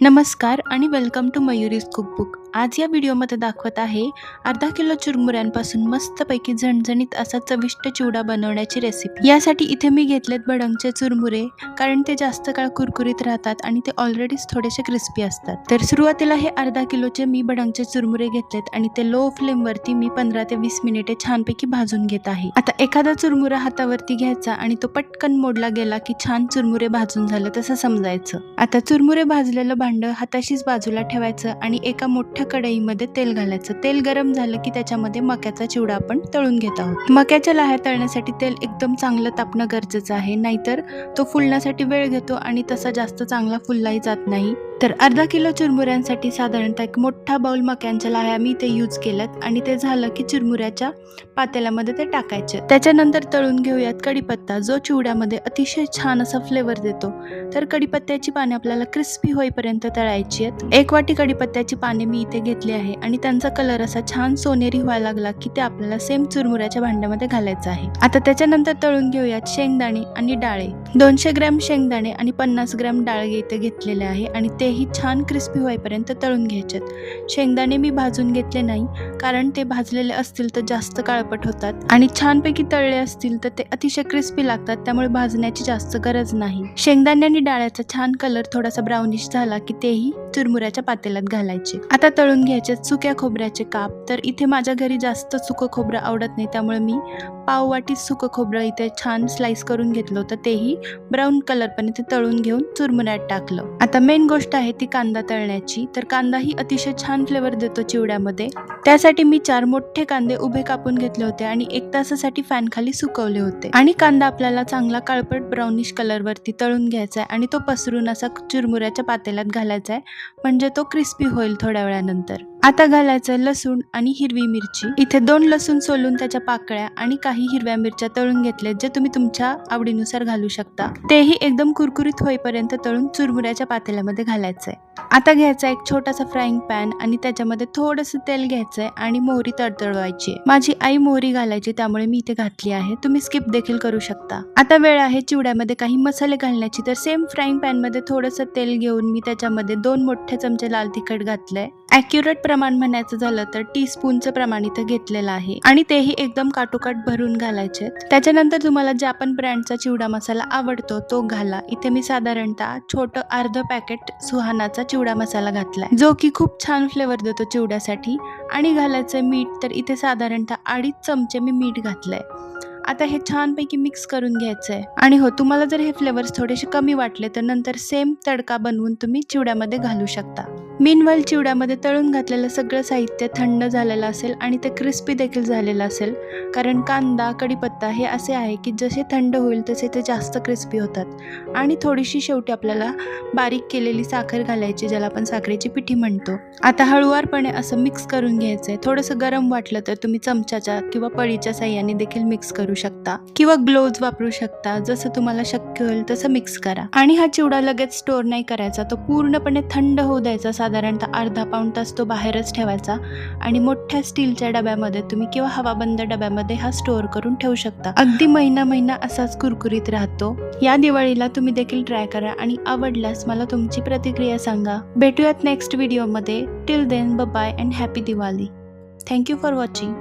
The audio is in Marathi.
नमस्कार आणि वेलकम टू मयुरीज कुकबुक आज या व्हिडिओमध्ये दाखवत आहे अर्धा किलो चुरमुऱ्यांपासून मस्तपैकी झणझणीत असा चविष्ट चिवडा बनवण्याची रेसिपी यासाठी इथे मी घेतलेत बडंगचे चुरमुरे कारण ते जास्त काळ कुरकुरीत राहतात आणि ते ऑलरेडीच थोडेसे क्रिस्पी असतात. तर सुरुवातीला हे अर्धा किलोचे मी बडंगचे चुरमुरे घेतलेत आणि ते लो फ्लेमवरती मी पंधरा ते वीस मिनिटे छानपैकी भाजून घेत आहे. आता एखादा चुरमुरा हातावरती घ्यायचा आणि तो पटकन मोडला गेला की छान चुरमुरे भाजून झालं तसं समजायचं. आता चुरमुरे भाजलेलं भांडं हाताशीच बाजूला ठेवायचं आणि एका मोठ्या कढईमध्ये तेल घालायचं. तेल गरम झालं की त्याच्यामध्ये मक्याचा चिवडा आपण तळून घेत आहोत. मक्याच्या लाह्या तळण्यासाठी तेल एकदम चांगलं तापणं गरजेचं आहे. नाहीतर तो फुलण्यासाठी वेळ घेतो आणि तसा जास्त चांगला फुललाही जात नाही. तर अर्धा किलो चुरमुऱ्यांसाठी साधारणतः एक मोठा बाउल मक्यांच्या लाह्या मी ते यूज केल्यात आणि ते झालं की चुरमुऱ्याच्या पातेल्यामध्ये ते टाकायचे. त्याच्यानंतर तळून घेऊयात कढीपत्ता जो चिवड्यामध्ये अतिशय छान असा फ्लेवर देतो. तर कढीपत्त्याची पाने आपल्याला क्रिस्पी होईपर्यंत तळायची आहेत. एक वाटी कढीपत्त्याची पाने मी इथे घेतली आहे आणि त्यांचा कलर असा छान सोनेरी व्हायला लागला की ते आपल्याला सेम चुरमुऱ्याच्या भांड्यामध्ये घालायचं आहे. आता त्याच्यानंतर तळून घेऊयात शेंगदाणे आणि डाळे. दोनशे ग्रॅम शेंगदाणे आणि पन्नास ग्रॅम डाळगे इथे घेतलेले आहे आणि ते तेही छान क्रिस्पी होईपर्यंत तळून घ्यायचेत. शेंगदाणे मी भाजून घेतले नाही कारण ते भाजलेले असतील तर जास्त काळपट होतात. आणि छानपैकी तळले असतील तर ते अतिशय क्रिस्पी लागतात त्यामुळे भाजण्याची जास्त गरज नाही. शेंगदाणे आणि डाळ्याचा छान कलर थोडासा ब्राउनिश झाला की तेही चुरमुऱ्याच्या पातेल्यात घालायचे. आता तळून घ्यायचे सुक्या खोबऱ्याचे काप तर इथे माझ्या घरी जास्त सुकं खोबरं आवडत नाही त्यामुळे मी पाववाटी सुकं खोबरं इथे छान स्लाइस करून घेतलं होतं. तेही ब्राऊन कलरपणे ते तळून घेऊन चुरमुऱ्यात टाकलं. आता मेन गोष्ट आहे ती कांदा तळण्याची. तर कांदा ही अतिशय छान फ्लेवर देतो चिवड्यामध्ये. त्यासाठी मी चार मोठे कांदे उभे कापून घेतले होते आणि एक तासासाठी फॅन खाली सुकवले होते. आणि कांदा आपल्याला चांगला काळपट ब्राउनिश कलरवरती तळून घ्यायचा आहे आणि तो पसरून असा चुरमुऱ्याच्या पातेल्यात घालायचा आहे. म्हणजे तो क्रिस्पी होईल थोड्या वेळानंतर. आता घालायचं लसूण आणि हिरवी मिरची. इथे दोन लसूण सोलून त्याच्या पाकळ्या आणि काही हिरव्या मिरच्या तळून घेतल्या जे तुम्ही तुमच्या आवडीनुसार घालू शकता. तेही एकदम कुरकुरीत होईपर्यंत तळून चुरमुऱ्याच्या पातेल्यामध्ये घालायचं आहे. आता घ्यायचा एक छोटासा फ्राईंग पॅन आणि त्याच्यामध्ये थोडंसं तेल घ्यायचंय आणि मोहरी तडतळवायची आहे. माझी आई मोहरी घालायची त्यामुळे मी इथे घातली आहे. तुम्ही स्किप देखील करू शकता. आता वेळ आहे चिवड्यामध्ये काही मसाले घालण्याची. तर सेम फ्राईंग पॅनमध्ये थोडंसं तेल घेऊन मी त्याच्यामध्ये दोन मोठे चमचे लाल तिखट घातलंय. अॅक्युरेट प्रमाण म्हणायचं झालं तर टी स्पूनचं प्रमाण इथं घेतलेलं आहे. आणि तेही एकदम काटोकाट भरून घालायचे त्याच्यानंतर तुम्हाला ज्या पण ब्रँडचा चिवडा मसाला आवडतो तो घाला. इथे मी साधारणतः छोटं अर्ध पॅकेट सुहानाचा चिवडा मसाला घातलाय. जो की खूप छान फ्लेवर देतो चिवड्यासाठी. आणि घालायचं मीठ तर इथे साधारणतः अडीच चमचे मी मीठ घातलंय. आता हे छानपैकी मिक्स करून घ्यायचं आहे आणि हो तुम्हाला जर हे फ्लेवर्स थोडेसे कमी वाटले तर नंतर सेम तडका बनवून तुम्ही चिवड्यामध्ये घालू शकता. मीनवाईल चिवड्यामध्ये तळून घातलेलं सगळं साहित्य थंड झालेलं असेल आणि ते क्रिस्पी देखील झालेलं असेल. कारण कांदा कढीपत्ता हे असे आहे की जसे थंड होईल तसे ते जास्त क्रिस्पी होतात. आणि थोडीशी शेवटी आपल्याला बारीक केलेली साखर घालायची ज्याला आपण साखरेची पिठी म्हणतो. आता हळुवारपणे असं मिक्स करून घ्यायचं आहे थोडंसं गरम वाटलं तर तुम्ही चमच्याच्या किंवा पळीच्या साह्याने देखील मिक्स करू शकता. किंवा ग्लोव्ज वापरू शकता. जसं तुम्हाला शक्य होईल तसं मिक्स करा. आणि हा चिवडा लगेच स्टोअर नाही करायचा. तो पूर्णपणे थंड होऊ द्यायचा साधारणतः अर्धा पाऊण तास तो बाहेरच ठेवायचा आणि मोठ्या स्टीलच्या डब्यामध्ये तुम्ही किंवा हवाबंद डब्यामध्ये हा स्टोअर करून ठेवू शकता. अगदी महिना महिना असाच कुरकुरीत राहतो. या दिवाळीला तुम्ही देखील ट्राय करा आणि आवडल्यास मला तुमची प्रतिक्रिया सांगा. भेटूयात नेक्स्ट व्हिडिओमध्ये till then bye and happy Diwali thank you for watching